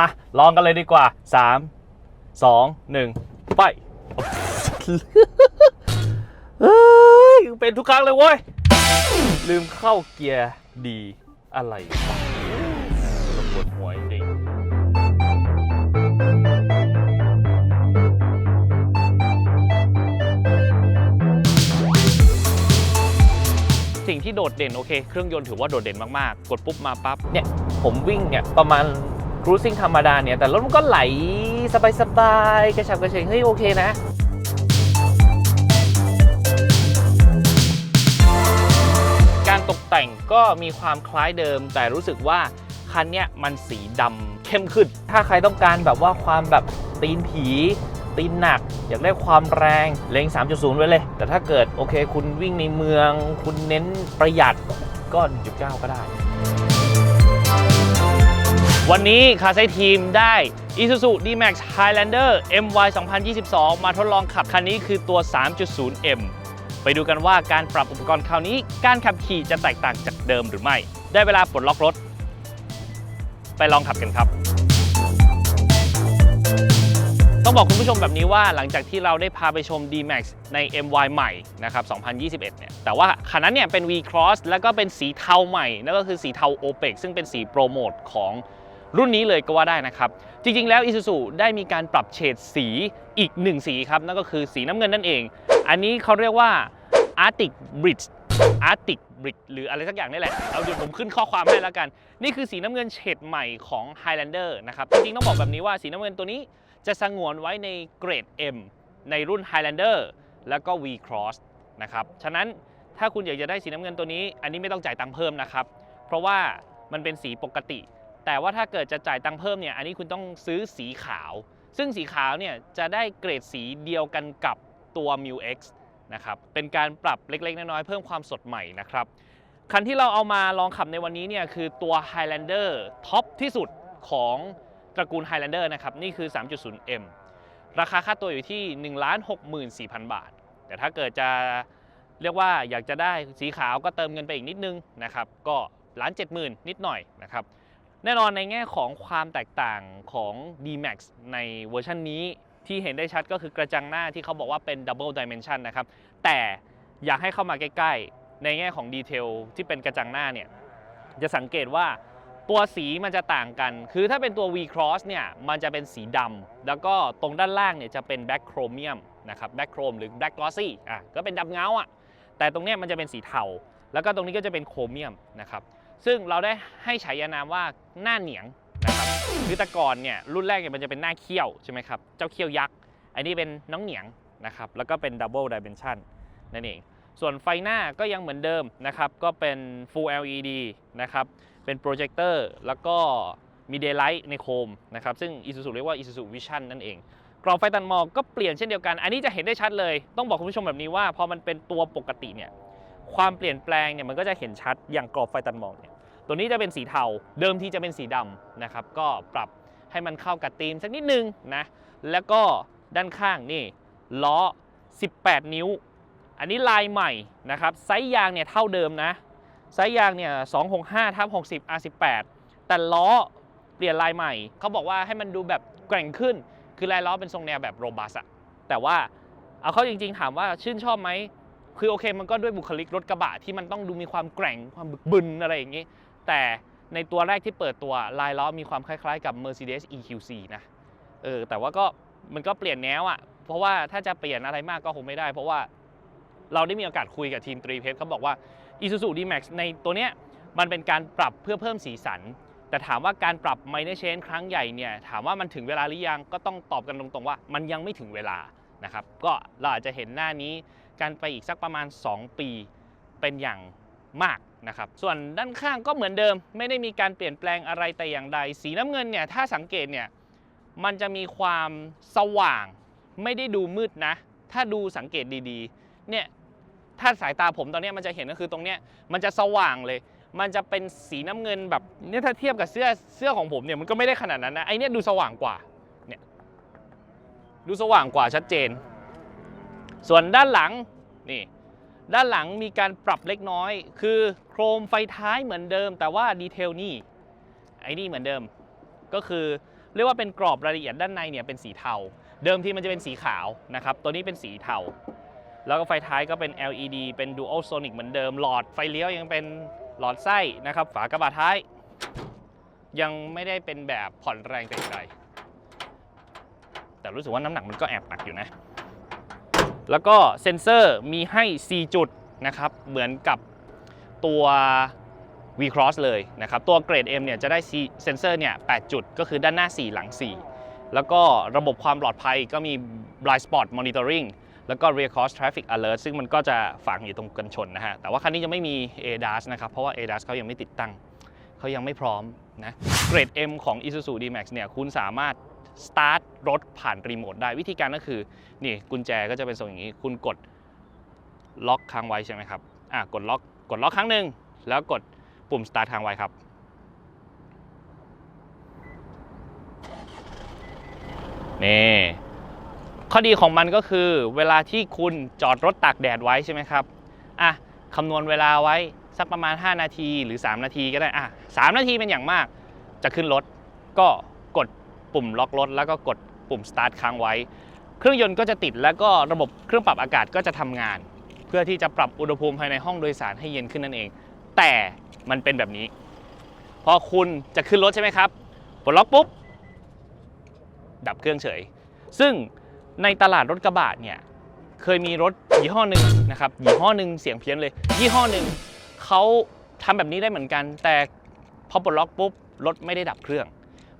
มาลองกันเลยดีกว่า 3 2 1 ไปเฮ้ยเป็นทุกครั้งเลยเว้ย ลืมเข้าเกียร์ดีอะไรปวดหัวจริงสิ่งที่โดดเด่นโอเค เครื่องยนต์ถือว่าโดดเด่นมาก ๆ กดปุ๊บมาปั๊บเนี่ย ผมวิ่งเนี่ย ประมาณ cruising ธรรมดาเนี่ย แต่รถมันก็ไหลสบายๆกระฉับกระเฉงเฮ้ยโอเคนะการตกแต่งก็มีความคล้ายเดิม แต่รู้สึกว่าคันเนี้ยมันสีดำเข้มขึ้น ถ้าใครต้องการแบบว่าความแบบตีนผี ตีนหนัก อยากได้ความแรงเลง3.0 ไว้เลย แต่ถ้าเกิดโอเค คุณวิ่งในเมือง คุณเน้นประหยัดก็ 1.9 ก็ได้ วันนี้คาไซทีมได้ Isuzu D-Max Highlander MY 2022 มาทดลองขับคันนี้คือตัว 3.0M ไปดูกันว่าการปรับอุปกรณ์คราวนี้ การขับขี่จะแตกต่างจากเดิมหรือไม่ ได้เวลาปลดล็อกรถ ไปลองขับกันครับ ต้องบอกคุณผู้ชมแบบนี้ว่าหลังจากที่เราได้พาไปชม D-Max ใน MY ใหม่นะครับ 2021 เนี่ย แต่ว่าคันนั้นเนี่ยเป็น V-Cross แล้วก็เป็นสีเทาใหม่ นั่นก็คือสีเทา OPEC ซึ่งเป็นสีโปรโมทของ รุ่นนี้เลยก็ว่าได้นะครับ จริงๆ แล้ว Isuzu ได้มีการปรับเฉดสีอีกหนึ่งสีครับ นั่นก็คือสีน้ำเงินนั่นเอง อันนี้เขาเรียกว่า Arctic Bridge Arctic Bridge หรืออะไรสักอย่างนี่แหละ เอาเดี๋ยวผมขึ้นข้อความให้แล้วกัน นี่คือสีน้ำเงินเฉดใหม่ของ Highlander นะครับ จริงๆ ต้องบอกแบบนี้ว่าสีน้ำเงินตัวนี้จะสงวนไว้ในเกรด M ในรุ่น Highlander แล้วก็ V Cross นะครับ ฉะนั้นถ้าคุณอยากจะได้สีน้ำเงินตัวนี้ อันนี้ไม่ต้องจ่ายตังค์เพิ่มนะครับ เพราะว่ามันเป็นสีปกติ แต่ว่าถ้าเกิดจะจ่ายตังค์เพิ่มเนี่ย อันนี้คุณต้องซื้อสีขาว ซึ่งสีขาวเนี่ยจะได้เกรดสีเดียวกันกับตัว m u X นะครับ เป็นการปรับเล็กๆ น้อยๆ เพิ่มความสดใหม่นะครับ คันที่เราเอามาลองขับในวันนี้เนี่ยคือตัว Highlander ท็อปที่สุดของตระกูล Highlander นะครับ นี่คือ 3.0M ราคาค่าตัวอยู่ที่ 164,000 บาท แต่ถ้าเกิดจะเรียกว่าอยากจะได้สีขาวก็เติมเงินไปอีกนิดนึงนะครับ ก็ล้านเจ็ดหมื่นนิดหน่อยนะครับ แน่นอนในแง่ของความแตกต่างของ D-Max ในเวอร์ชันนี้ที่เห็นได้ชัดก็คือกระจังหน้าที่เขาบอกว่าเป็น Double Dimension นะครับ แต่อยากให้เข้ามาใกล้ๆ ในแง่ของดีเทลที่เป็นกระจังหน้าเนี่ยจะสังเกตว่าตัวสีมันจะต่างกัน คือถ้าเป็นตัว V Cross เนี่ยมันจะเป็นสีดำแล้วก็ตรงด้านล่างเนี่ยจะเป็น Black Chromium นะครับ Black Chrome หรือ Black Glossy อะก็เป็นดำเงาอะแต่ตรงเนี้ยมันจะเป็นสีเทา แล้วก็ตรงนี้ก็จะเป็นโครเมียมนะครับ ซึ่งเราได้ให้ฉายานามว่าหน้าเหนียงนะครับคือแต่ก่อนเนี่ยรุ่นแรกเนี่ยมันจะเป็นหน้าเขี้ยวใช่ไหมครับเจ้าเขี้ยวยักษ์อันนี้เป็นน้องเหนียงนะครับแล้วก็เป็น Double Dimension นั่นเองส่วนไฟหน้าก็ยังเหมือนเดิมนะครับก็เป็น Full LED นะครับเป็นโปรเจคเตอร์แล้วก็มี Daylight ในโคมนะครับซึ่ง Isuzu เรียกว่า Isuzu Vision นั่นเองกรอบไฟตัดหมอกก็เปลี่ยนเช่นเดียวกัน อันนี้จะเห็นได้ชัดเลย ต้องบอกคุณผู้ชมแบบนี้ว่าพอมันเป็นตัวปกติเนี่ย ความเปลี่ยนแปลงเนี่ยมันก็จะเห็นชัดอย่างกรอบไฟตัดหมอกเนี่ย ตัวนี้จะเป็นสีเทา เดิมทีจะเป็นสีดำนะครับ ก็ปรับให้มันเข้ากับธีมสักนิดนึงนะ แล้วก็ด้านข้างนี่ล้อ 18 นิ้ว อันนี้ลายใหม่นะครับ ไซส์ยางเนี่ยเท่าเดิมนะ ไซส์ยางเนี่ย 265ทับ60 R18 แต่ล้อเปลี่ยนลายใหม่ เขาบอกว่าให้มันดูแบบแกร่งขึ้น คือลายล้อเป็นทรงแนวแบบโรบัสอะแต่ว่าเอาเข้าจริงๆ ถามว่าชื่นชอบไหมคือโอเคมันก็ด้วยบุคลิกรถกระบะที่มันต้องดูมีความแกร่งความบึกบึนอะไรอย่างนี้ แต่ในตัวแรกที่เปิดตัวลายล้อมีความคล้ายๆ กับ Mercedes EQC นะเออแต่ว่าก็มันก็เปลี่ยนแนวอะ่ะ เพราะว่าถ้าจะเปลี่ยนอะไรมากก็คงไม่ได้ เพราะว่าเราได้มีโอกาสคุยกับทีมตรีเพชรเขาบอกว่า Isuzu D-Max ในตัวเนี้ยมันเป็นการปรับเพื่อเพิ่มสีสัน แต่ถามว่าการปรับ minor change ครั้งใหญ่เนี่ยถามว่ามันถึงเวลาหรือยังก็ต้องตอบกันตรงๆว่า มันยังไม่ถึงเวลานะครับก็เราอาจจะเห็นหน้านี้กันไปอีกสักประมาณ 2 ปีเป็นอย่าง มากนะครับส่วนด้านข้างก็เหมือนเดิม ไม่ได้มีการเปลี่ยนแปลงอะไรแต่อย่างใด สีน้ำเงินเนี่ยถ้าสังเกตเนี่ยมันจะมีความสว่าง ไม่ได้ดูมืดนะ ถ้าดูสังเกตดีๆเนี่ยถ้าสายตาผมตอนนี้มันจะเห็นก็คือตรงเนี้ยมันจะสว่างเลย มันจะเป็นสีน้ำเงินแบบเนี่ยถ้าเทียบกับเสื้อเสื้อของผมเนี่ยมันก็ไม่ได้ขนาดนั้นนะไอเนี้ยดูสว่างกว่าเนี่ยดูสว่างกว่าชัดเจน ส่วนด้านหลังนี่ ด้านหลังมีการปรับเล็กน้อย คือโครมไฟท้ายเหมือนเดิม แต่ว่าดีเทลนี่ไอ้นี่เหมือนเดิม ก็คือเรียกว่าเป็นกรอบรายละเอียดด้านในเนี่ยเป็นสีเทา เดิมที่มันจะเป็นสีขาวนะครับ ตัวนี้เป็นสีเทา แล้วก็ไฟท้ายก็เป็น LED เป็น Dual Sonic เหมือนเดิม หลอดไฟเลี้ยวยังเป็นหลอดไส้นะครับ ฝากระบะท้าย ยังไม่ได้เป็นแบบผ่อนแรงแต่ไกลแต่รู้สึกว่าน้ำหนักมันก็แอบหนักอยู่นะ แล้วก็เซ็นเซอร์มีให้ 4 จุดนะครับ เหมือนกับตัว V-Cross เลยนะครับ ตัวเกรด M เนี่ยจะได้เซ็นเซอร์เนี่ย8จุด ก็คือด้านหน้า 4 หลัง 4 แล้วก็ระบบความปลอดภัยก็มี blind spot monitoring แล้วก็ rear cross traffic alert ซึ่งมันก็จะฝังอยู่ตรงกันชนนะฮะ แต่ว่าคันนี้ยังไม่มี ADAS นะครับ เพราะว่า ADAS เขายังไม่ติดตั้ง เขายังไม่พร้อมนะ เกรด M ของ Isuzu D-Max เนี่ยคุณสามารถ start รถผ่านรีโมทได้วิธีการก็คือนี่กุญแจก็จะเป็นทรงอย่างนี้ คุณกดล็อกค้างไว้ใช่ไหมครับอะกดล็อกกดล็อกครั้งหนึ่งแล้วกดปุ่ม start ค้างไว้ครับนี่ข้อดีของมันก็คือเวลาที่คุณจอดรถตากแดดไว้ใช่ไหมครับอะคำนวณเวลาไว้สักประมาณ 5 นาทีหรือ 3 นาทีก็ได้อะ3นาทีเป็นอย่างมากจะขึ้นรถก็ ปุ่มล็อกรถแล้วก็กดปุ่ม start ค้างไว้ เครื่องยนต์ก็จะติดแล้วก็ระบบเครื่องปรับอากาศก็จะทำงาน เพื่อที่จะปรับอุณหภูมิภายในห้องโดยสารให้เย็นขึ้นนั่นเอง แต่มันเป็นแบบนี้ พอคุณจะขึ้นรถใช่ไหมครับปลดล็อกปุ๊บดับเครื่องเฉย ซึ่งในตลาดรถกระบะเนี่ยเคยมีรถยี่ห้อหนึ่งนะครับยี่ห้อหนึ่งเสียงเพี้ยนเลย ยี่ห้อหนึ่งเขาทำแบบนี้ได้เหมือนกัน แต่พอปลดล็อกปุ๊บรถไม่ได้ดับเครื่อง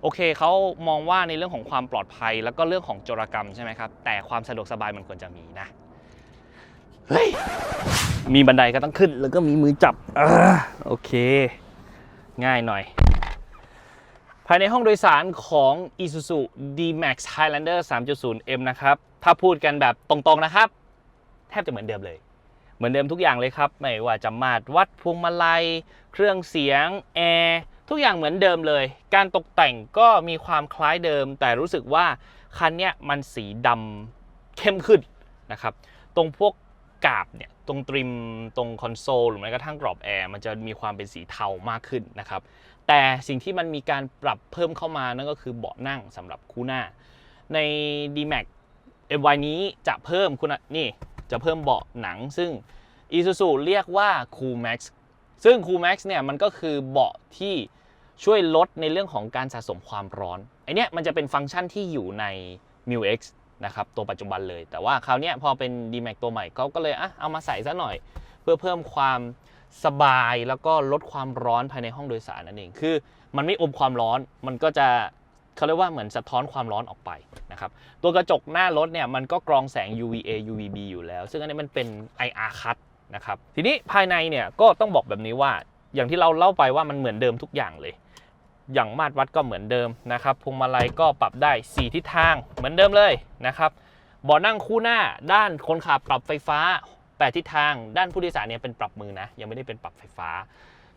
โอเคเขามองว่าในเรื่องของความปลอดภัย แล้วก็เรื่องของโจรกรรมใช่ไหมครับ แต่ความสะดวกสบายมันควรจะมีนะเฮ้ยมีบันไดก็ต้องขึ้น แล้วก็มีมือจับอโอเค ง่ายหน่อย ภายในห้องโดยสารของ Isuzu D-Max Highlander 3.0M นะครับ ถ้าพูดกันแบบตรงๆนะครับ แทบจะเหมือนเดิมเลย เหมือนเดิมทุกอย่างเลยครับ ไม่ว่าจะมาตรวัดพวงมาลัย เครื่องเสียง แอร์ ทุกอย่างเหมือนเดิมเลย การตกแต่งก็มีความคล้ายเดิม แต่รู้สึกว่าคันเนี้ยมันสีดำเข้มขึ้นนะครับ ตรงพวกกาบเนี่ยตรงตริมตรงคอนโซลหรือแม้กระทั่งกรอบแอร์มันจะมีความเป็นสีเทามากขึ้นนะครับ แต่สิ่งที่มันมีการปรับเพิ่มเข้ามานั่นก็คือเบาะนั่งสำหรับคู่หน้า ใน D-Max MY นี้จะเพิ่มคุณนี่จะเพิ่มเบาะหนังซึ่ง Isuzu เรียกว่า Cool Max ซึ่ง Cool Max เนี่ยมันก็คือเบาะที่ช่วยลดในเรื่องของการสะสมความร้อนไอเนี้ยมันจะเป็นฟังก์ชันที่อยู่ใน m u X นะครับตัวปัจจุบันเลย แต่ว่าคราวเนี้ยพอเป็น D-Max ตัวใหม่เขาก็เลยอะเอามาใส่ซะหน่อย เพื่อเพิ่มความสบายแล้วก็ลดความร้อนภายในห้องโดยสารนั่นเอง คือ มันไม่อมความร้อนมันก็จะเขาเรียกว่าเหมือนสะท้อนความร้อนออกไปนะครับตัวกระจกหน้ารถเนี่ยมันก็กรองแสง UVA UVB อยู่แล้ว ซึ่งอันนี้มันเป็น IR cut นะครับทีนี้ภายในเนี่ยก็ต้องบอกแบบนี้ว่าอย่างที่เราเล่าไปว่ามันเหมือนเดิมทุกอย่างเลย อย่างมาตรวัดก็เหมือนเดิมนะครับพวงมาลัยก็ปรับได้ 4 ทิศทางเหมือนเดิมเลยนะครับเบาะนั่งคู่หน้าด้านคนขับปรับไฟฟ้า8ทิศทาง ด้านผู้โดยสารเนี่ยเป็นปรับมือนะยังไม่ได้เป็นปรับไฟฟ้า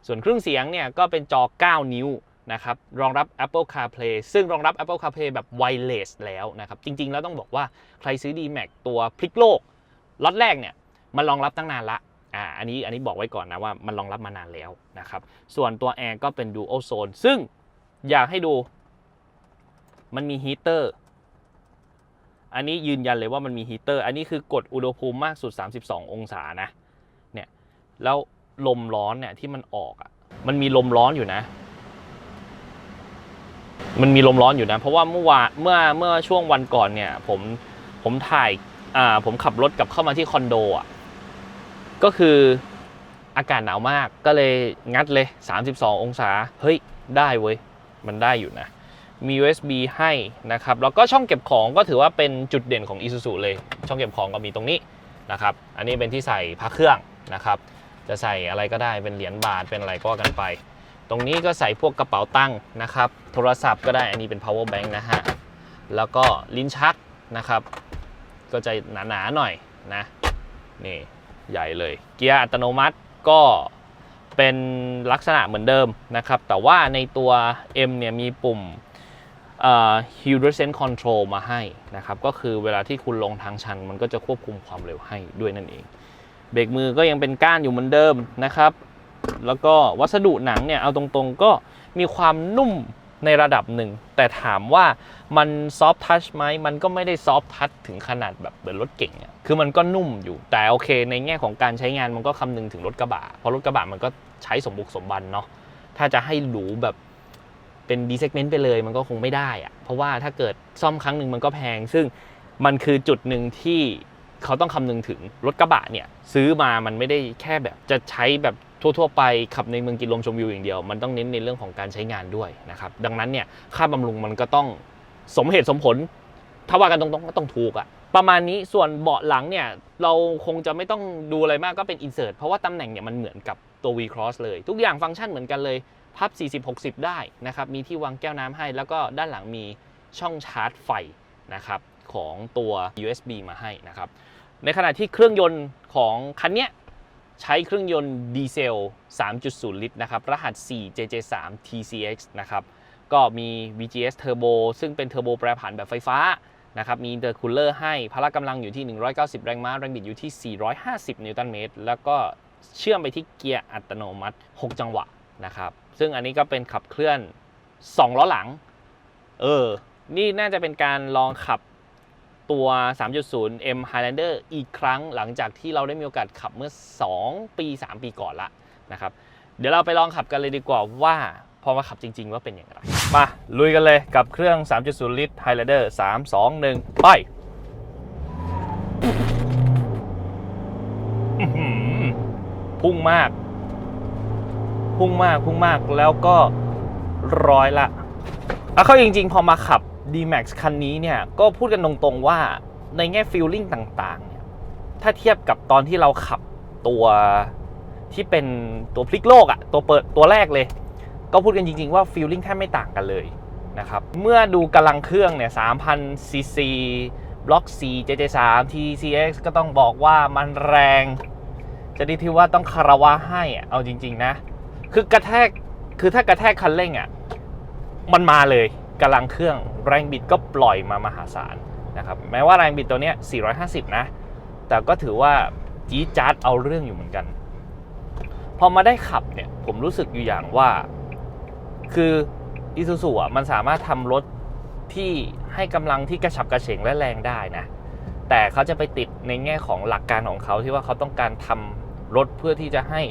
ส่วนเครื่องเสียงเนี่ยก็เป็นจอ 9 นิ้วนะครับรองรับ Apple CarPlay ซึ่งรองรับ Apple CarPlay แบบ wireless แล้วนะครับจริงๆ แล้วต้องบอกว่าใครซื้อ D-Max ตัวพลิกโลกล็อตแรกเนี่ยมันรองรับตั้งนานละ อ่าอันนี้อันนี้บอกไว้ก่อนนะว่ามันรองรับมานานแล้วนะครับ ส่วนตัวแอร์ก็เป็น Dual Zone ซึ่งอยากให้ดูมันมีฮีเตอร์อันนี้ยืนยันเลยว่ามันมีฮีเตอร์ อันนี้คือกดอุณหภูมิมากสุด 32 องศานะ เนี่ย แล้วลมร้อนเนี่ยที่มันออกอะ มันมีลมร้อนอยู่นะ มันมีลมร้อนอยู่นะ เพราะว่าเมื่อวานเมื่อเมื่อช่วงวันก่อนเนี่ย ผมผมถ่าย อ่า ผมขับรถกลับเข้ามาที่คอนโดอะ ก็คืออากาศหนาวมากก็เลยงัดเลย 32 องศา เฮ้ย ได้เว้ย มันได้อยู่นะ มี USB ให้นะครับ แล้วก็ช่องเก็บของก็ถือว่าเป็นจุดเด่นของ Isuzu เลย ช่องเก็บของก็มีตรงนี้นะครับ อันนี้เป็นที่ใส่พักเครื่องนะครับ จะใส่อะไรก็ได้ เป็นเหรียญบาท เป็นอะไรก็กันไป ตรงนี้ก็ใส่พวกกระเป๋าตั้งนะครับ โทรศัพท์ก็ได้ อันนี้เป็น power bank นะฮะ แล้วก็ลิ้นชักนะครับ ก็จะหนาๆหน่อยนะ นี่ ใหญ่เลย เกียร์อัตโนมัติก็เป็นลักษณะเหมือนเดิมนะครับ แต่ว่าในตัว M เนี่ยมีปุ่ม Hill Descent Control มาให้นะครับ ก็คือเวลาที่คุณลงทางชัน มันก็จะควบคุมความเร็วให้ด้วยนั่นเอง เบรกมือก็ยังเป็นก้านอยู่เหมือนเดิมนะครับ แล้วก็วัสดุหนังเนี่ยเอาตรงๆก็มีความนุ่ม ในระดับหนึ่ง แต่ถามว่ามันซอฟทัชไหมมันก็ไม่ได้ซอฟทัชถึงขนาดแบบเหมือนรถเก่งอะคือมันก็นุ่มอยู่แต่โอเค ในแง่ของการใช้งานมันก็คำนึงถึงรถกระบะเพราะรถกระบะมันก็ใช้สมบุกสมบันเนาะถ้าจะให้หรูแบบเป็นดีเซกเมนต์ไปเลยมันก็คงไม่ได้อะเพราะว่าถ้าเกิดซ่อมครั้งหนึ่งมันก็แพง ซึ่งมันคือจุดหนึ่งที่ เขาต้องคำนึงถึงรถกระบะเนี่ยซื้อมามันไม่ได้แค่แบบจะใช้แบบทั่วๆไปขับในเมืองกินลมชมวิวอย่างเดียว มันต้องเน้นในเรื่องของการใช้งานด้วยนะครับดังนั้นเนี่ยค่าบำรุงมันก็ต้องสมเหตุสมผล ถ้าว่ากันตรงๆก็ต้องถูกอะประมาณนี้ส่วนเบาะหลังเนี่ยเราคงจะไม่ต้องดูอะไรมากก็เป็นอินเสิร์ตเพราะว่าตำแหน่งเนี่ยมันเหมือนกับตัว V Cross เลย ทุกอย่างฟังก์ชันเหมือนกันเลยพับ 40-60 ได้นะครับมีที่วางแก้วน้ำให้ แล้วก็ด้านหลังมีช่องชาร์จไฟนะครับของตัว USB มาให้นะครับ ในขณะที่เครื่องยนต์ของคันนี้ใช้เครื่องยนต์ดีเซล 3.0 ลิตรนะครับ รหัส 4JJ3 TCX นะครับ ก็มี VGS Turbo ซึ่งเป็นเทอร์โบแปรผันแบบไฟฟ้านะครับ มีอินเตอร์คูลเลอร์ให้ พละกำลังอยู่ที่ 190 แรงม้า แรงบิดอยู่ที่ 450 นิวตันเมตร แล้วก็เชื่อมไปที่เกียร์อัตโนมัติ 6 จังหวะนะครับ ซึ่งอันนี้ก็เป็นขับเคลื่อน 2 ล้อหลัง เออ นี่น่าจะเป็นการลองขับ ตัว 3.0 M Highlander อีกครั้งหลังจากที่เราได้มีโอกาสขับเมื่อ 2 ปี 3 ปีก่อนละนะครับ เดี๋ยวเราไปลองขับกันเลยดีกว่าว่าพอมาขับจริง ๆ ว่าเป็นอย่างไร มา ลุยกันเลยกับเครื่อง 3.0 ลิตร Highlander 3 2 1 ไปพุ่งมาก พุ่งมาก พุ่งมากแล้วก็ร้อยละเอาเข้าจริง ๆ พอมาขับ D-Max คันนี้เนี่ยก็พูดกันตรงๆว่าในแง่ฟีลลิ่งต่างๆเนี่ยถ้าเทียบกับตอนที่เราขับตัวที่เป็นตัวพลิกโลกอะตัวเปิดตัวแรกเลย ก็พูดกันจริงๆว่าฟีลลิ่งแทบไม่ต่างกันเลยนะครับเมื่อดูกำลังเครื่องเนี่ย3,000ซีซีบล็อก 4 JJ3 TCX ก็ต้องบอกว่ามันแรง จะดีที่ว่าต้องคารวะให้อะเอาจริง ๆ นะ คือกระแทกคือถ้ากระแทกคันเร่งอะมันมาเลย กำลังเครื่องแรงบิดก็ปล่อยมามหาศาลนะครับแม้ว่าแรงบิดตัวเนี้ย 450 นะ แต่ก็ถือว่าจี๊ดจ๊าดเอาเรื่องอยู่เหมือนกัน พอมาได้ขับเนี่ยผมรู้สึกอยู่อย่างว่า คืออีซูซูอะมันสามารถทำรถที่ให้กำลังที่กระฉับกระเฉงและแรงได้นะ แต่เขาจะไปติดในแง่ของหลักการของเขาที่ว่าเขาต้องการทำรถเพื่อที่จะให้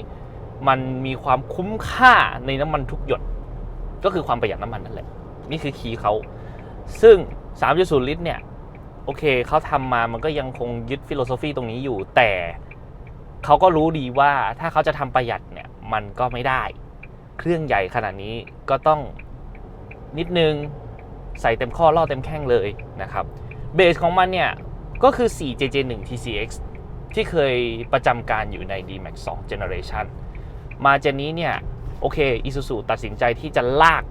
มันมีความคุ้มค่าในน้ำมันทุกหยด ก็คือความประหยัดน้ำมันนั่นแหละ นี่คือคีย์เขา ซึ่ง 3.0 ลิตรเนี่ย โอเคเขาทำมามันก็ยังคงยึดฟิโลโซฟีตรงนี้อยู่ แต่เขาก็รู้ดีว่าถ้าเขาจะทำประหยัดเนี่ย มันก็ไม่ได้ เครื่องใหญ่ขนาดนี้ก็ต้องนิดนึงใส่เต็มข้อล่อเต็มแข้งเลยนะครับเบสของมันเนี่ย ก็คือ 4JJ1 TCX ที่เคยประจำการอยู่ใน D-Max 2 Generation มาเจนนี้เนี่ย โอเค Isuzu ตัดสินใจที่จะลาก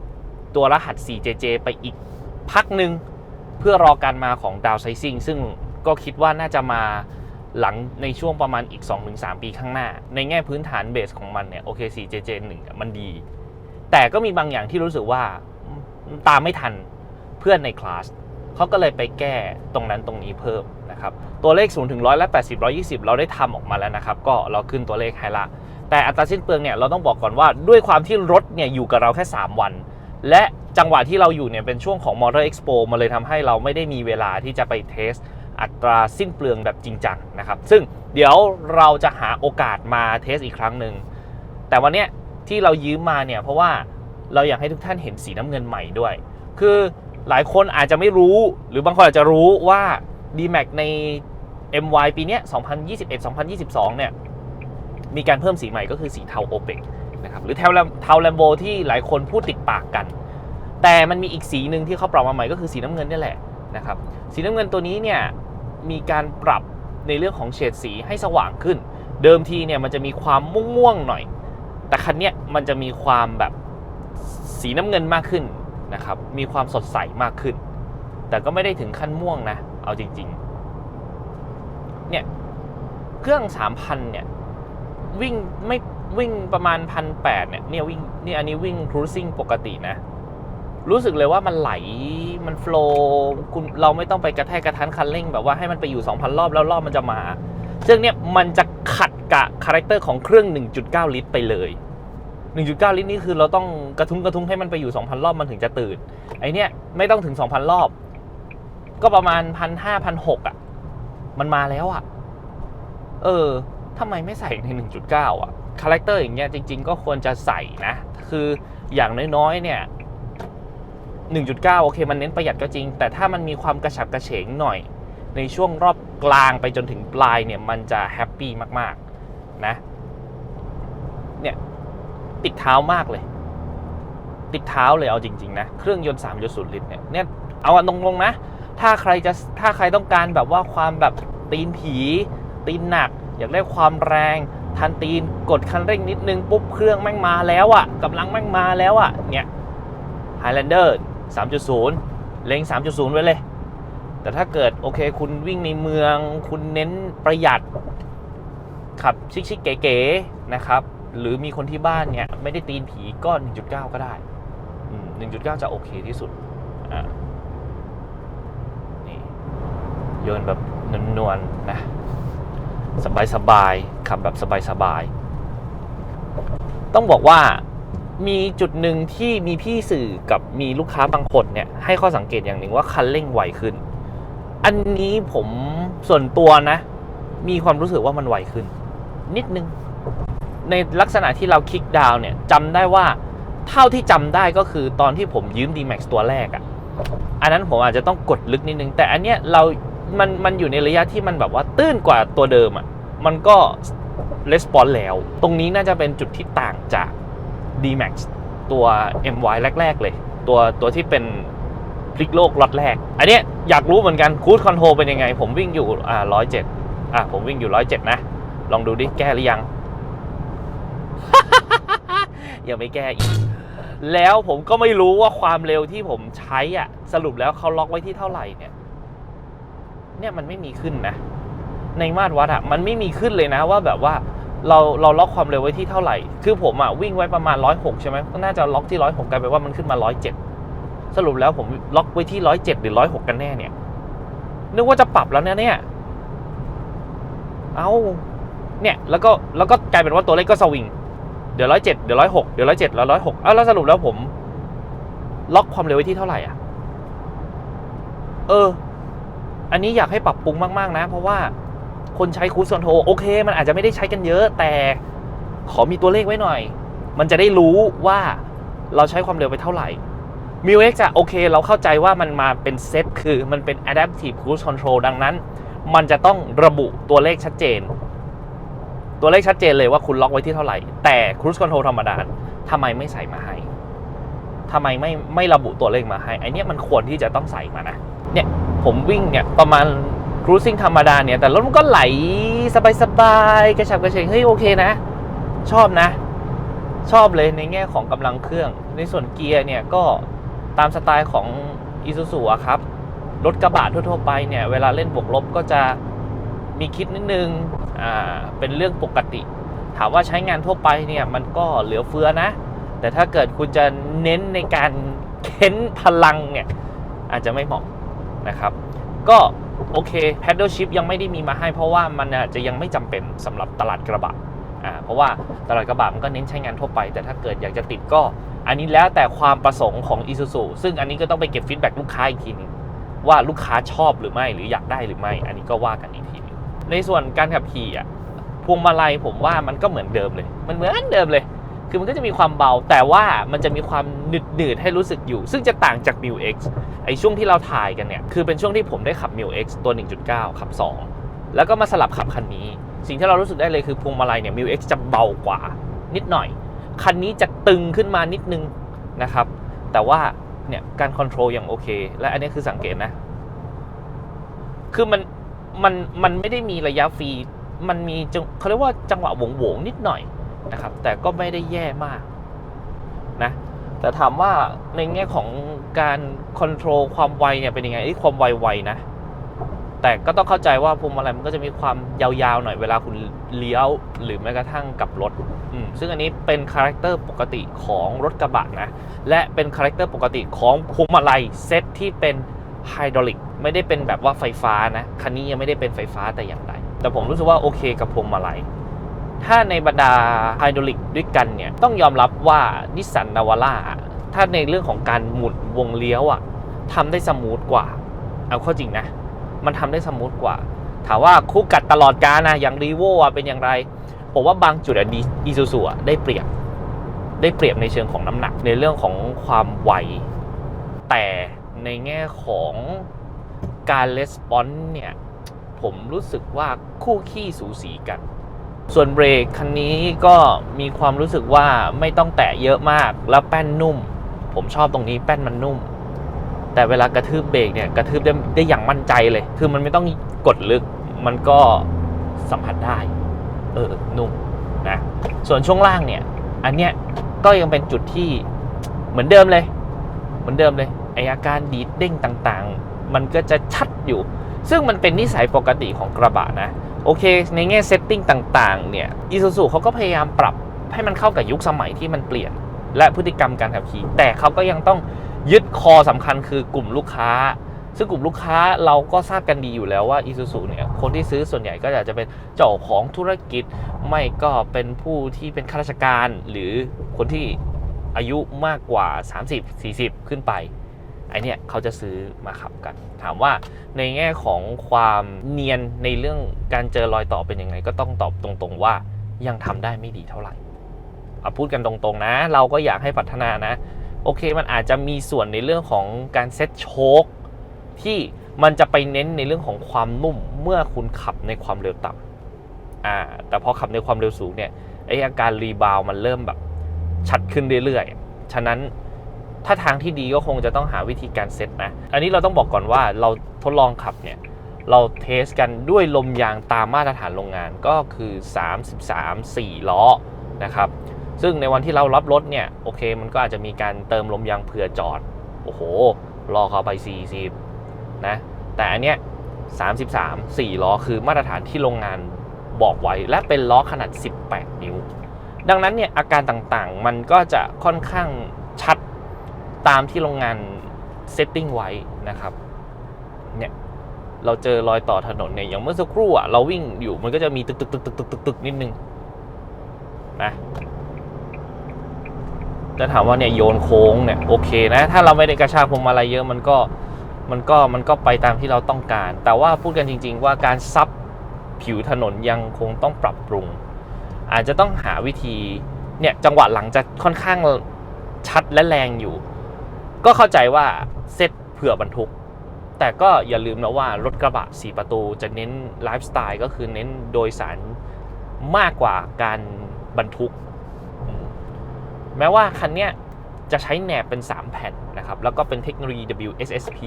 ตัวรหัส 4JJ ไปอีกพักหนึ่งเพื่อรอการมาของ downsizing ซึ่งก็คิดว่าน่าจะมาหลังในช่วงประมาณอีก 2-3 ปีข้างหน้า ในแง่พื้นฐานเบสของมันเนี่ยโอเค 4JJ1 เนี่ยมันดี แต่ก็มีบางอย่างที่รู้สึกว่าตามไม่ทันเพื่อนในคลาสเขาก็เลยไปแก้ตรงนั้นตรงนี้เพิ่มนะครับ ตัวเลข0ถึง100และ80 120 เราได้ทำออกมาแล้วนะครับ ก็เราขึ้นตัวเลขให้ละ แต่อัตราสิ้นเปลืองเนี่ยเราต้องบอกก่อนว่าด้วยความที่รถเนี่ยอยู่กับเราแค่ 3 วัน และจังหวะที่เราอยู่เนี่ยเป็นช่วงของ Motor Expo มาเลยทำให้เราไม่ได้มีเวลาที่จะไปเทสอัตราสิ้นเปลืองแบบจริงจังนะครับ ซึ่งเดี๋ยวเราจะหาโอกาสมาเทสอีกครั้งหนึ่ง แต่วันนี้ที่เรายืมมาเนี่ยเพราะว่าเราอยากให้ทุกท่านเห็นสีน้ำเงินใหม่ด้วย คือหลายคนอาจจะไม่รู้ หรือบางคนอาจจะรู้ว่า D-Max ใน MY ปีเนี้ย2021-2022 เนี่ย มีการเพิ่มสีใหม่ก็คือสีเทาโอเปก นะครับหรือเทาเทาแลมโบที่หลายคนพูดติดปากกัน แต่มันมีอีกสีหนึ่งที่เขาปรับมาใหม่ก็คือสีน้ำเงินนี่แหละนะครับสีน้ำเงินตัวนี้เนี่ยมีการปรับในเรื่องของเฉดสีให้สว่างขึ้น เดิมทีเนี่ยมันจะมีความม่วงๆหน่อย แต่คันเนี้ยมันจะมีความแบบสีน้ำเงินมากขึ้นนะครับมีความสดใสมากขึ้น แต่ก็ไม่ได้ถึงขั้นม่วงนะ เอาจริงๆเนี่ยเครื่อง 3,000 เนี่ย วิ่งไม่ วิ่งประมาณพันแปดเนี่ยเนี่ยวิ่งนี่อันนี้วิ่ง cruising ปกตินะ รู้สึกเลยว่ามันไหลมันโฟล์คุณเราไม่ต้องไปกระแทกกระทันคันเร่งแบบว่าให้มันไปอยู่ 2,000 รอบแล้วรอบมันจะมา ซึ่งเนี่ยมันจะขัดกับคาแรคเตอร์ของเครื่อง 1.9 ลิตรไปเลย1.9 ลิตรนี่คือเราต้องกระทุ้งกระทุ้งให้มันไปอยู่ 2,000 รอบมันถึงจะตื่น ไอเนี้ยไม่ต้องถึง 2,000 รอบ ก็ประมาณ1,500 1,600อะ มันมาแล้วอะ เออทำไมไม่ใส่ใน 1.9 อะ คาแรคเตอร์อย่างเงี้ยจริง ๆ ก็ควรจะใส่นะ คืออย่างน้อยๆเนี่ย1.9 โอเค มันเน้นประหยัดก็จริง แต่ถ้ามันมีความกระฉับกระเฉงหน่อย ในช่วงรอบกลางไปจนถึงปลายเนี่ย มันจะแฮปปี้มากๆ นะ เนี่ย ติดเท้ามากเลย ติดเท้าเลยเอาจริง ๆ นะ เครื่องยนต์3.0 ลิตรเนี่ยเนี่ยเอาตรงๆนะ ถ้าใครจะถ้าใครต้องการแบบว่าความแบบตีนผี ตีนหนัก อยากได้ความแรง ทันตีนกดคันเร่งนิดนึงปุ๊บเครื่องแม่งมาแล้วอะ่ะกำลังแม่งมาแล้วอะ่ะเนี่ย Highlander 3.0 เล็ง 3.0 ไว้เลย แต่ถ้าเกิดโอเคคุณวิ่งในเมือง คุณเน้นประหยัด ขับชิคๆเก๋ๆนะครับ หรือมีคนที่บ้านเนี่ย ไม่ได้ตีนผีก็ 1.9 ก็ได้ 1.9 จะโอเคที่สุดนี่โยนแบบนวลๆนะ สบายๆขับแบบสบายๆต้องบอกว่ามีจุดหนึ่งที่มีพี่สื่อกับมีลูกค้าบางคนเนี่ยให้ข้อสังเกตอย่างหนึ่งว่าคันเร่งไวขึ้น อันนี้ผมส่วนตัวนะ มีความรู้สึกว่ามันไวขึ้น นิดนึง ในลักษณะที่เราคลิกดาวน์เนี่ยจำได้ว่าเท่าที่จำได้ก็คือตอนที่ผมยืม D-Max ตัวแรกอะ่ะ อันนั้นผมอาจจะต้องกดลึกนิดนึง แต่อันเนี้ยเรา มันมันอยู่ในระยะที่มันแบบว่าตื้นกว่าตัวเดิมอะ่ะมันก็レスปอนแล้ว ตรงนี้น่าจะเป็นจุดที่ต่างจาก D-Max ตัว MY แรก ๆ เลย ตัวตัวที่เป็นพลิกโลกล็อตแรก อันเนี้ยอยากรู้เหมือนกันคูดคอนโทรเป็นยังไง ผมวิ่งอยู่อ่าร้อยเจ็ดอ่าผมวิ่งอยู่ร้อยเจ็ดนะ ลองดูดิ แก้หรือยัง ยังไม่แก้อีก แล้วผมก็ไม่รู้ว่าความเร็วที่ผมใช้อะ สรุปแล้วเขาล็อกไว้ที่เท่าไหร่เนี่ย เนี่ยมันไม่มีขึ้นนะ ในมาตรวัดอะมันไม่มีขึ้นเลยนะว่าแบบว่าเราเราล็อกความเร็วไว้ที่เท่าไหร่ คือผมอะวิ่งไว้ประมาณร้อยหกใช่ไหมก็น่าจะล็อกที่ร้อยหกกลายเป็นว่ามันขึ้นมาร้อยเจ็ดสรุปแล้วผมล็อกไว้ที่ร้อยเจ็ดหรือร้อยหกกันแน่เนี่ย นึกว่าจะปรับแล้วเนี่ยเนี่ย เอาเนี่ยแล้วก็แล้วก็กลายเป็นว่าตัวเลขก็สวิง เดี๋ยวร้อยเจ็ดเดี๋ยวร้อยหกเดี๋ยวร้อยเจ็ดแล้วร้อยหกอ้าวแล้วสรุปแล้วผม ล็อกความเร็วไว้ที่เท่าไหร่อะ เออ อันนี้อยากให้ปรับปรุงมาก ๆ นะ เพราะว่าคนใช้คูสคอนโทโอเค มันอาจจะไม่ได้ใช้กันเยอะแต่ขอมีตัวเลขไว้หน่อย มันจะได้รู้ว่าเราใช้ความเร็วไปเท่าไหร่ m i u X อะโอเค เราเข้าใจว่ามันมาเป็นเซตคือมันเป็น Adaptive Cruise Control ดังนั้น มันจะต้องระบุตัวเลขชัดเจน ตัวเลขชัดเจนเลยว่าคุณล็อกไว้ที่เท่าไหร่ แต่ Cruise Control ธรรมดาทำไมไม่ใส่มาให้ทำไมไม่ไม่ระบุตัวเลขมาให้ไอเนี้ยมันควรที่จะต้องใส่มานะ เนี่ยผมวิ่งเนี่ยประมาณ cruising ธรรมดาเนี่ยแต่รถมันก็ไหลสบายๆกระฉับกระเฉงเฮ้ยโอเคนะ ชอบนะ ชอบเลยในแง่ของกำลังเครื่อง ในส่วนเกียร์เนี่ยก็ตามสไตล์ของ Isuzu อะครับ รถกระบะทั่วๆไปเนี่ยเวลาเล่นบวกลบก็จะมีคิดนิดนึง อ่า เป็นเรื่องปกติ ถามว่าใช้งานทั่วไปเนี่ยมันก็เหลือเฟือนะ แต่ถ้าเกิดคุณจะเน้นในการเค้นพลังเนี่ยอาจจะไม่เหมาะ นะครับ ก็โอเค paddle shift ยังไม่ได้มีมาให้เพราะว่ามันอาจจะยังไม่จำเป็นสำหรับตลาดกระบะอ่าเพราะว่าตลาดกระบะมันก็เน้นใช้งานทั่วไป แต่ถ้าเกิดอยากจะติดก็ อันนี้แล้วแต่ความประสงค์ของ Isuzu ซึ่งอันนี้ก็ต้องไปเก็บฟีดแบ็ลูกค้าอีกทีนึงว่าลูกค้าชอบหรือไม่หรืออยากได้หรือไม่ อันนี้ก็ว่ากันอีกทีนึงในส่วนการขับขี่อะพวงมาลัยผมว่ามันก็เหมือนเดิมเลย มันเหมือนเดิมเลย คือมันก็จะมีความเบาแต่ว่ามันจะมีความหนึดหนืดๆให้รู้สึกอยู่ ซึ่งจะต่างจาก m i u X ไอช่วงที่เราถ่ายกันเนี่ย คือเป็นช่วงที่ผมได้ขับ m i u X ตัว 1.9 ขับ 2 แล้วก็มาสลับขับคันนี้ สิ่งที่เรารู้สึกได้เลยคือพวงมาลัยเนี่ย m i u X จะเบากว่านิดหน่อย คันนี้จะตึงขึ้นมานิดนึงนะครับ แต่ว่าเนี่ยการคอนโทรลยังโอเค และอันนี้คือสังเกตนะ คือมันมันมันไม่ได้มีระยะฟรี มันมีจังเขาเรียกว่าจังหวะโหวงๆนิดหน่อย นะครับ แต่ก็ไม่ได้แย่มากนะแต่ถามว่าในแง่ของการคอนโทรลความไวเนี่ยเป็นยังไงเอ้ความไวไวนะ แต่ก็ต้องเข้าใจว่าพวงมาลัยมันก็จะมีความยาวๆหน่อยเวลาคุณเลี้ยวหรือแม้กระทั่งกลับรถซึ่งอันนี้เป็นคาแรคเตอร์ปกติของรถกระบะนะ และเป็นคาแรคเตอร์ปกติของพวงมาลัยเซตที่เป็นไฮดรอลิกไม่ได้เป็นแบบว่าไฟฟ้านะ คันนี้ยังไม่ได้เป็นไฟฟ้าแต่อย่างใดแต่ผมรู้สึกว่าโอเคกับพวงมาลัย ถ้าในบรรดาไฮดรอลิกด้วยกันเนี่ย ต้องยอมรับว่านิสสันนาวาร่าถ้าในเรื่องของการหมุนวงเลี้ยวอะทำได้สมูทกว่า เอาข้าจริงนะ มันทำได้สมูทกว่า ถามว่าคู่กัดตลอดกาลนะอย่างรีโวอะเป็นอย่างไร ผมว่าบางจุดอะดีอีซูซูอะได้เปรียบ ได้เปรียบในเชิงของน้ำหนักในเรื่องของความไว แต่ในแง่ของการレスปอนเนี่ย ผมรู้สึกว่าคู่ขี้สูสีกัน ส่วนเบรกคันนี้ก็มีความรู้สึกว่าไม่ต้องแตะเยอะมากแล้วแป้นนุ่ม ผมชอบตรงนี้แป้นมันนุ่ม แต่เวลากระทืบเบรกเนี่ยกระทืบได้ได้อย่างมั่นใจเลย คือมันไม่ต้องกดลึกมันก็สัมผัสได้ เออนุ่มนะส่วนช่วงล่างเนี่ย อันเนี้ยก็ยังเป็นจุดที่เหมือนเดิมเลย เหมือนเดิมเลยไออาการดีดเด้งต่างๆ มันก็จะชัดอยู่ ซึ่งมันเป็นนิสัยปกติของกระบะนะ โอเค ในแง่เซตติ้งต่างๆ เนี่ยอีซูซูเขาก็พยายามปรับให้มันเข้ากับยุคสมัยที่มันเปลี่ยน และพฤติกรรมการขับขี่ แต่เขาก็ยังต้องยึดคอสำคัญคือกลุ่มลูกค้า ซึ่งกลุ่มลูกค้าเราก็ทราบกันดีอยู่แล้วว่าอีซูซูเนี่ยคนที่ซื้อส่วนใหญ่ก็อาจจะเป็นเจ้าของธุรกิจ ไม่ก็เป็นผู้ที่เป็นข้าราชการ หรือคนที่อายุมากกว่า 30 40 ขึ้นไป ไอเนี่ยเขาจะซื้อมาขับกัน ถามว่าในแง่ของความเนียนในเรื่องการเจอรอยต่อเป็นยังไง ก็ต้องตอบตรงๆว่ายังทำได้ไม่ดีเท่าไหร่เอาพูดกันตรงๆนะ เราก็อยากให้พัฒนานะ โอเคมันอาจจะมีส่วนในเรื่องของการเซ็ตโชคที่มันจะไปเน้นในเรื่องของความนุ่มเมื่อคุณขับในความเร็วต่ำอ่าแต่พอขับในความเร็วสูงเนี่ยไออาการรีบาวมันเริ่มแบบชัดขึ้นเรื่อยๆ ฉะนั้น ถ้าทางที่ดีก็คงจะต้องหาวิธีการเซตนะ อันนี้เราต้องบอกก่อนว่าเราทดลองขับเนี่ย เราเทสกันด้วยลมยางตามมาตรฐานโรงงานก็คือ 33 4 ล้อนะครับ ซึ่งในวันที่เรารับรถเนี่ย โอเค มันก็อาจจะมีการเติมลมยางเผื่อจอด โอ้โห รอเขาไป 40 นะ แต่อันเนี้ย 33 4 ล้อคือมาตรฐานที่โรงงานบอกไว้ และเป็นล้อขนาด 18 นิ้ว ดังนั้นเนี่ยอาการต่างๆ มันก็จะค่อนข้าง ตามที่โรงงานเซตติ้งไว้นะครับเนี่ยเราเจอรอยต่อถนนเนี่ยอย่างเมื่อสักครู่อะเราวิ่งอยู่มันก็จะมีตึกตึกตึกตึกตึกตึกตึกนิดนึงนะจะถามว่าเนี่ยโยนโค้งเนี่ยโอเคนะถ้าเราไม่ได้กระชากพวงมาลัยเยอะมันก็มันก็มันก็ไปตามที่เราต้องการ แต่ว่าพูดกันจริง ๆ ว่าการซับผิวถนนยังคงต้องปรับปรุง อาจจะต้องหาวิธีเนี่ยจังหวะหลังจะค่อนข้างชัดและแรงอยู่ ก็เข้าใจว่าเซตเผื่อบรรทุก แต่ก็อย่าลืมนะว่ารถกระบะ 4 ประตูจะเน้นไลฟ์สไตล์ก็คือเน้นโดยสารมากกว่าการบรรทุก แม้ว่าคันเนี้ยจะใช้แหนบเป็น 3 แผ่นนะครับ แล้วก็เป็นเทคโนโลยี WSSP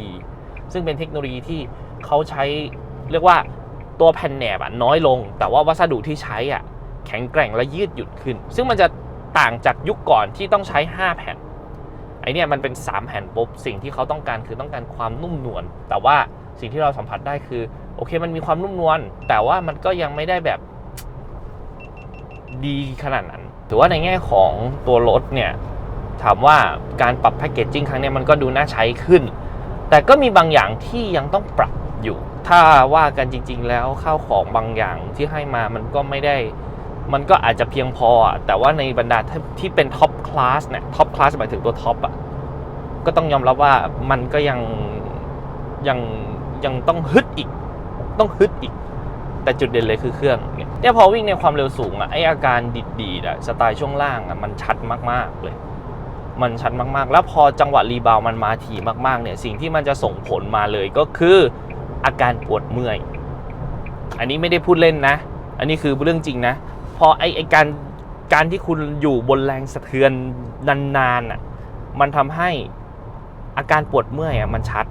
ซึ่งเป็นเทคโนโลยีที่เขาใช้เรียกว่าตัวแผ่นแหนบน้อยลง แต่ว่าวัสดุที่ใช้อะแข็งแกร่งและยืดหยุ่นขึ้น ซึ่งมันจะต่างจากยุคก่อนที่ต้องใช้ 5 แผ่น ไอเนี่ยมันเป็น 3 แผ่นปุ๊บสิ่งที่เขาต้องการคือต้องการความนุ่มนวลแต่ว่าสิ่งที่เราสัมผัสได้คือ โอเคมันมีความนุ่มนวลแต่ว่ามันก็ยังไม่ได้แบบดีขนาดนั้นถือว่าในแง่ของตัวรถเนี่ยถามว่าการปรับแพคเกจจิ้งครั้งนี้มันก็ดูน่าใช้ขึ้น แต่ก็มีบางอย่างที่ยังต้องปรับอยู่ ถ้าว่ากันจริง ๆ แล้วข้าวของบางอย่างที่ให้มามันก็ไม่ได้ มันก็อาจจะเพียงพอ แต่ว่าในบรรดาที่เป็นท็อปคลาสเนี่ยท็อปคลาสหมายถึงตัวท็อปอะก็ต้องยอมรับว่ามันก็ยังยังยังต้องฮึดอีก ต้องฮึดอีก แต่จุดเด่นเลยคือเครื่องเนี่ยพอวิ่งในความเร็วสูงอะไออาการดิดดีดอะสไตล์ช่วงล่างอะมันชัดมากๆเลย มันชัดมากๆ แล้วพอจังหวะรีบาวมันมาถี่มากๆเนี่ยสิ่งที่มันจะส่งผลมาเลยก็คืออาการปวดเมื่อย อันนี้ไม่ได้พูดเล่นนะ อันนี้คือเรื่องจริงนะ พอไอไอการการที่คุณอยู่บนแรงสะเทือนนานๆอะมันทำให้อาการปวดเมื่อยอะมันชัด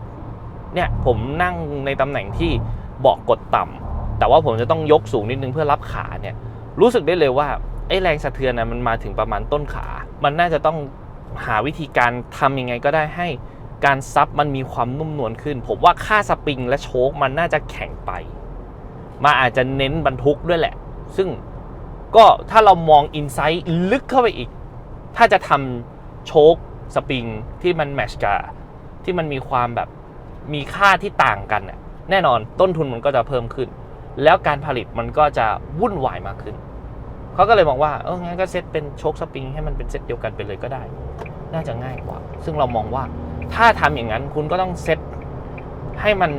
เนี่ยผมนั่งในตำแหน่งที่เบาะกดต่ำแต่ว่าผมจะต้องยกสูงนิดนึงเพื่อรับขาเนี่ยรู้สึกได้เลยว่าไอ้แรงสะเทือนนะมันมาถึงประมาณต้นขา มันน่าจะต้องหาวิธีการทำยังไงก็ได้ให้การซับมันมีความนุ่มนวลขึ้น ผมว่าค่าสปริงและโชคมันน่าจะแข็งไป มาอาจจะเน้นบรรทุกด้วยแหละ ซึ่ง ก็ถ้าเรามองอินไซต์ลึกเข้าไปอีก ถ้าจะทำโชคสปริงที่มันแมชกับที่มันมีความแบบมีค่าที่ต่างกันน่แน่นอนต้นทุนมันก็จะเพิ่มขึ้น แล้วการผลิตมันก็จะวุ่นวายมากขึ้น เขาก็เลยมองว่าเอองั้นก็เซตเป็นโชคสปริงให้มันเป็นเซตเดียวกันไปเลยก็ได้ น่าจะง่ายกว่า ซึ่งเรามองว่าถ้าทำอย่างนั้นคุณก็ต้องเซตให้มัน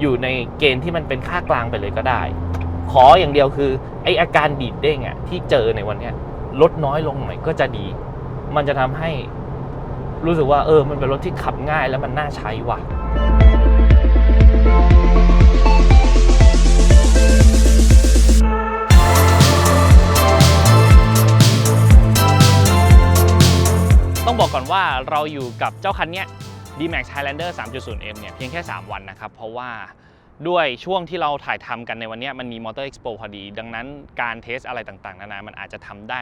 อยู่ในเกณฑ์ที่มันเป็นค่ากลางไปเลยก็ได้ ขออย่างเดียวคือไออาการดีดเด้งอะที่เจอในวันเนี้ยลดน้อยลงหน่อยก็จะดี มันจะทำให้รู้สึกว่าเออ มันเป็นรถที่ขับง่ายแล้วมันน่าใช้ว่ะต้องบอกก่อนว่าเราอยู่กับเจ้าคันเนี้ย D-Max Highlander 3.0M เนี่ยเพียงแค่ 3 วันนะครับ เพราะว่า ด้วยช่วงที่เราถ่ายทำกันในวันนี้มันมี Motor Expo พอดี ดังนั้นการเทสอะไรต่างๆ นานามันอาจจะทำได้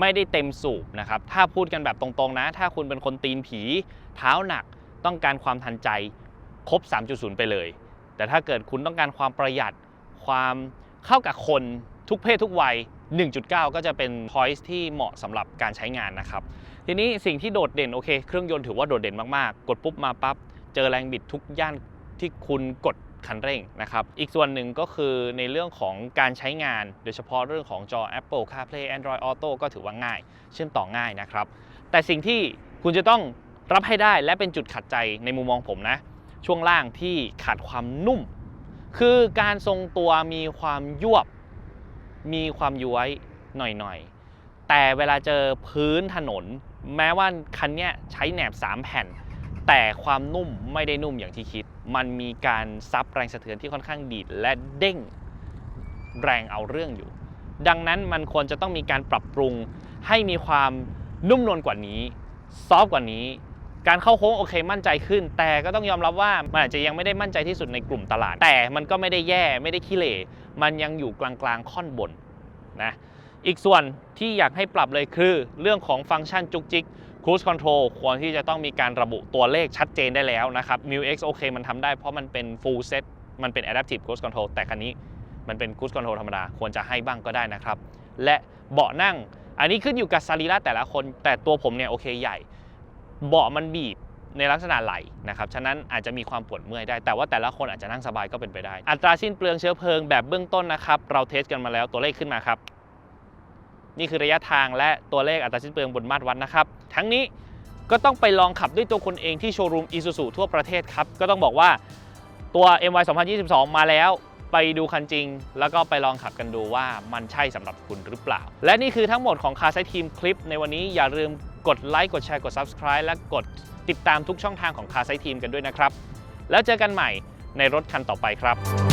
ไม่ได้เต็มสูบนะครับ ถ้าพูดกันแบบตรงๆนะ ถ้าคุณเป็นคนตีนผี เท้าหนักต้องการความทันใจครบ 3.0 ไปเลย แต่ถ้าเกิดคุณต้องการความประหยัดความเข้ากับคนทุกเพศทุกวัย 1.9 ก็จะเป็น choice ที่เหมาะสำหรับการใช้งานนะครับ ทีนี้สิ่งที่โดดเด่นโอเค เครื่องยนต์ถือว่าโดดเด่นมากๆ กดปุ๊บมาปั๊บ เจอแรงบิดทุกย่านที่คุณกด คันเร่งนะครับ อีกส่วนหนึ่งก็คือในเรื่องของการใช้งาน โดยเฉพาะเรื่องของจอ Apple CarPlay Android Auto ก็ถือว่าง่าย เชื่อมต่อง่ายนะครับ แต่สิ่งที่คุณจะต้องรับให้ได้และเป็นจุดขัดใจในมุมมองผมนะ ช่วงล่างที่ขาดความนุ่ม คือการทรงตัวมีความยวบ มีความย้วยหน่อยๆ แต่เวลาเจอพื้นถนน แม้ว่าคันนี้ใช้แหนบ 3 แผ่น แต่ความนุ่มไม่ได้นุ่มอย่างที่คิด มันมีการซับแรงสะเทือนที่ค่อนข้างดีดและเด้งแรงเอาเรื่องอยู่ ดังนั้นมันควรจะต้องมีการปรับปรุงให้มีความนุ่มนวลกว่านี้ ซอฟต์กว่านี้ การเข้าโค้งโอเคมั่นใจขึ้น แต่ก็ต้องยอมรับว่ามันอาจจะยังไม่ได้มั่นใจที่สุดในกลุ่มตลาด แต่มันก็ไม่ได้แย่ไม่ได้ขี้เหร่มันยังอยู่กลางๆค่อนบนนะ อีกส่วนที่อยากให้ปรับเลยคือ เรื่องของฟังก์ชันจุกจิก Cruise Control ควรที่จะต้องมีการระบุตัวเลขชัดเจนได้แล้วนะครับ m u X โอเคมันทำได้เพราะมันเป็น full set มันเป็น adaptive cruise control แต่คันนี้มันเป็น cruise control ธรรมดา ควรจะให้บ้างก็ได้นะครับ และเบาะนั่ง อันนี้ขึ้นอยู่กับสรีระแต่ละคน แต่ตัวผมเนี่ยโอเคใหญ่ เบาะมันบีบในลักษณะไหลนะครับ ฉะนั้นอาจจะมีความปวดเมื่อยได้ แต่ว่าแต่ละคนอาจจะนั่งสบายก็เป็นไปได้ อัตราสิ้นเปลืองเชื้อเพลิงแบบเบื้องต้นนะครับ เราเทสกันมาแล้วตัวเลขขึ้นมาครับ นี่คือระยะทางและตัวเลขอัตราสิ้นเปลืองบนมาตรวัดนะครับ ทั้งนี้ก็ต้องไปลองขับด้วยตัวคนเองที่โชว์รูม Isuzu ทั่วประเทศครับ ก็ต้องบอกว่าตัว MY 2022 มาแล้ว ไปดูคันจริง แล้วก็ไปลองขับกันดูว่ามันใช่สำหรับคุณหรือเปล่า และนี่คือทั้งหมดของคา s ไซทีมคลิป ในวันนี้อย่าลืมกดไลค์กดแชร์กด Subscribe และกดติดตามทุกช่องทางของคา s ไซทีมกันด้วยนะครับ แล้วเจอกันใหม่ในรถคันต่อไปครับ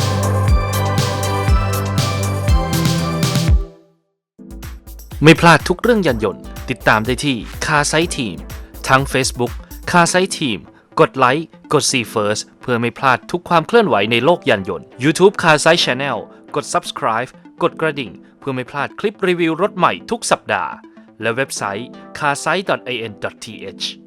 ไม่พลาดทุกเรื่องยานยนต์ ติดตามได้ที่ Car Site Team ทั้ง Facebook Car Site Team กดไลค์กด See First เพื่อไม่พลาดทุกความเคลื่อนไหวในโลกยานยนต์ YouTube Car Site Channel กด Subscribe กดกระดิ่ง เพื่อไม่พลาดคลิปรีวิวรถใหม่ทุกสัปดาห์ และเว็บไซต์ carsite.in.th